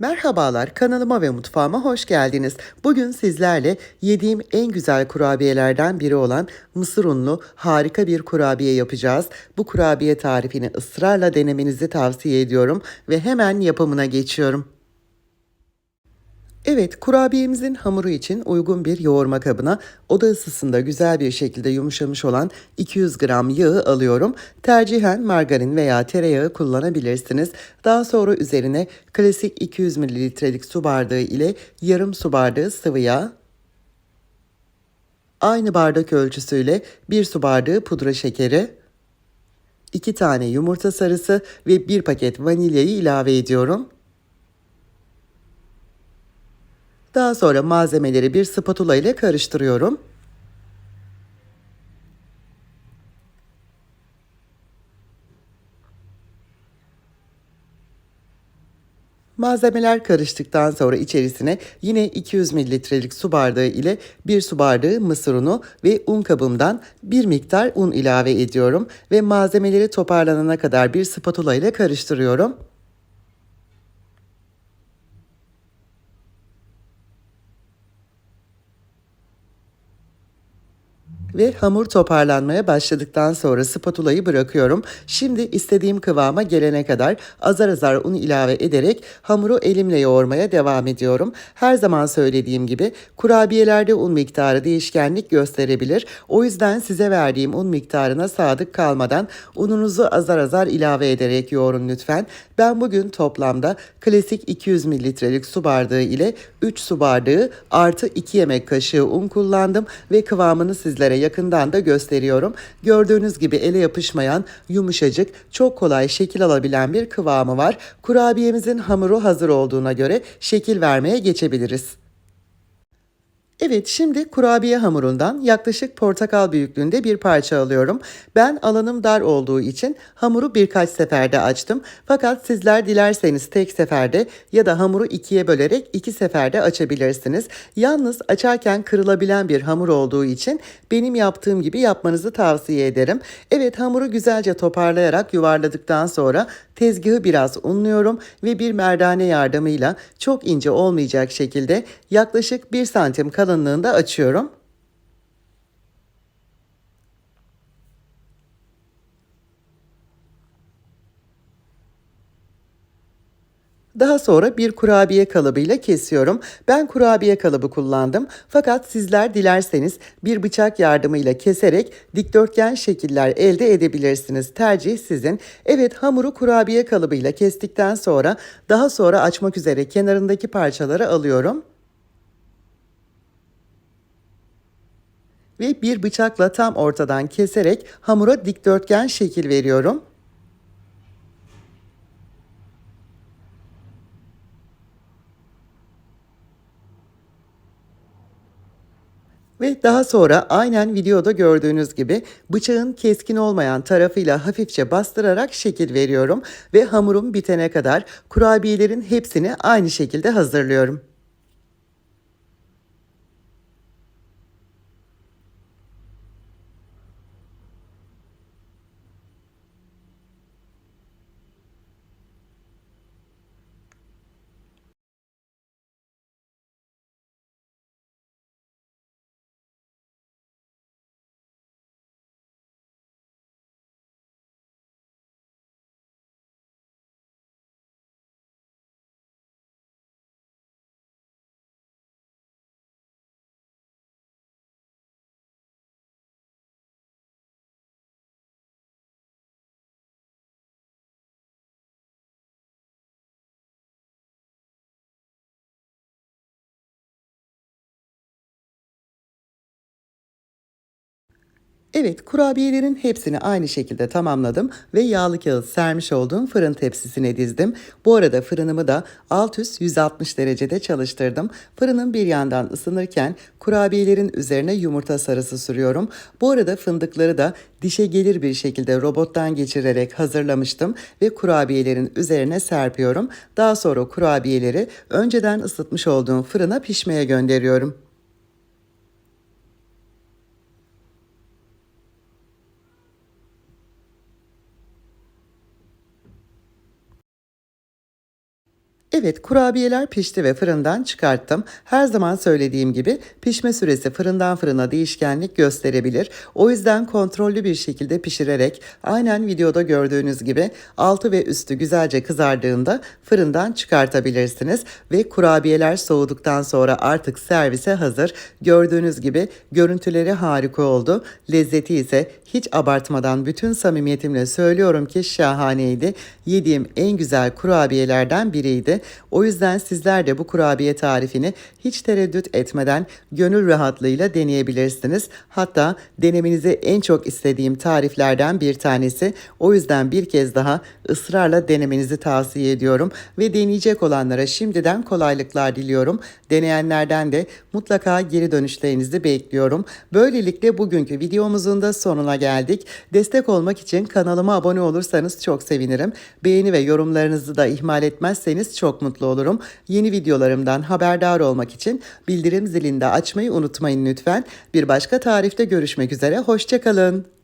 Merhabalar, kanalıma ve mutfağıma hoş geldiniz. Bugün sizlerle yediğim en güzel kurabiyelerden biri olan mısır unlu harika bir kurabiye yapacağız. Bu kurabiye tarifini ısrarla denemenizi tavsiye ediyorum ve hemen yapımına geçiyorum. Evet, kurabiyemizin hamuru için uygun bir yoğurma kabına oda ısısında güzel bir şekilde yumuşamış olan 200 gram yağı alıyorum. Tercihen margarin veya tereyağı kullanabilirsiniz. Daha sonra üzerine klasik 200 mililitrelik su bardağı ile yarım su bardağı sıvı yağ, aynı bardak ölçüsüyle bir su bardağı pudra şekeri, 2 tane yumurta sarısı ve 1 paket vanilyayı ilave ediyorum. Daha sonra malzemeleri bir spatula ile karıştırıyorum. Malzemeler karıştıktan sonra içerisine yine 200 mililitrelik su bardağı ile 1 su bardağı mısır unu ve un kabımdan bir miktar un ilave ediyorum ve malzemeleri toparlanana kadar bir spatula ile karıştırıyorum. Ve hamur toparlanmaya başladıktan sonra spatulayı bırakıyorum. Şimdi istediğim kıvama gelene kadar azar azar un ilave ederek hamuru elimle yoğurmaya devam ediyorum. Her zaman söylediğim gibi kurabiyelerde un miktarı değişkenlik gösterebilir. O yüzden size verdiğim un miktarına sadık kalmadan ununuzu azar azar ilave ederek yoğurun lütfen. Ben bugün toplamda klasik 200 mililitrelik su bardağı ile 3 su bardağı artı 2 yemek kaşığı un kullandım ve kıvamını sizlere yakından da gösteriyorum. Gördüğünüz gibi ele yapışmayan, yumuşacık, çok kolay şekil alabilen bir kıvamı var. Kurabiyemizin hamuru hazır olduğuna göre şekil vermeye geçebiliriz. Evet şimdi kurabiye hamurundan yaklaşık portakal büyüklüğünde bir parça alıyorum. Ben alanım dar olduğu için hamuru birkaç seferde açtım. Fakat sizler dilerseniz tek seferde ya da hamuru ikiye bölerek iki seferde açabilirsiniz. Yalnız açarken kırılabilen bir hamur olduğu için benim yaptığım gibi yapmanızı tavsiye ederim. Evet hamuru güzelce toparlayarak yuvarladıktan sonra tezgahı biraz unluyorum ve bir merdane yardımıyla çok ince olmayacak şekilde yaklaşık 1 santim kalın kalınlığında açıyorum. Daha sonra bir kurabiye kalıbıyla kesiyorum. Ben kurabiye kalıbı kullandım. Fakat sizler dilerseniz bir bıçak yardımıyla keserek dikdörtgen şekiller elde edebilirsiniz. Tercih sizin. Evet hamuru kurabiye kalıbıyla kestikten sonra daha sonra açmak üzere kenarındaki parçaları alıyorum. Ve bir bıçakla tam ortadan keserek hamura dikdörtgen şekil veriyorum. Ve daha sonra aynen videoda gördüğünüz gibi bıçağın keskin olmayan tarafıyla hafifçe bastırarak şekil veriyorum ve hamurum bitene kadar kurabiyelerin hepsini aynı şekilde hazırlıyorum. Evet, kurabiyelerin hepsini aynı şekilde tamamladım ve yağlı kağıt sermiş olduğum fırın tepsisine dizdim. Bu arada fırınımı da alt üst 160 derecede çalıştırdım. Fırının bir yandan ısınırken kurabiyelerin üzerine yumurta sarısı sürüyorum. Bu arada fındıkları da dişe gelir bir şekilde robottan geçirerek hazırlamıştım ve kurabiyelerin üzerine serpiyorum. Daha sonra kurabiyeleri önceden ısıtmış olduğum fırına pişmeye gönderiyorum. Evet kurabiyeler pişti ve fırından çıkarttım. Her zaman söylediğim gibi pişme süresi fırından fırına değişkenlik gösterebilir. O yüzden kontrollü bir şekilde pişirerek aynen videoda gördüğünüz gibi altı ve üstü güzelce kızardığında fırından çıkartabilirsiniz. Ve kurabiyeler soğuduktan sonra artık servise hazır. Gördüğünüz gibi görüntüleri harika oldu. Lezzeti ise hiç abartmadan bütün samimiyetimle söylüyorum ki şahaneydi. Yediğim en güzel kurabiyelerden biriydi. O yüzden sizler de bu kurabiye tarifini hiç tereddüt etmeden gönül rahatlığıyla deneyebilirsiniz. Hatta denemenizi en çok istediğim tariflerden bir tanesi. O yüzden bir kez daha ısrarla denemenizi tavsiye ediyorum ve deneyecek olanlara şimdiden kolaylıklar diliyorum. Deneyenlerden de mutlaka geri dönüşlerinizi bekliyorum. Böylelikle bugünkü videomuzun da sonuna geldik. Destek olmak için kanalıma abone olursanız çok sevinirim. Beğeni ve yorumlarınızı da ihmal etmezseniz çok mutlu olurum. Yeni videolarımdan haberdar olmak için bildirim zilini de açmayı unutmayın lütfen. Bir başka tarifte görüşmek üzere. Hoşçakalın.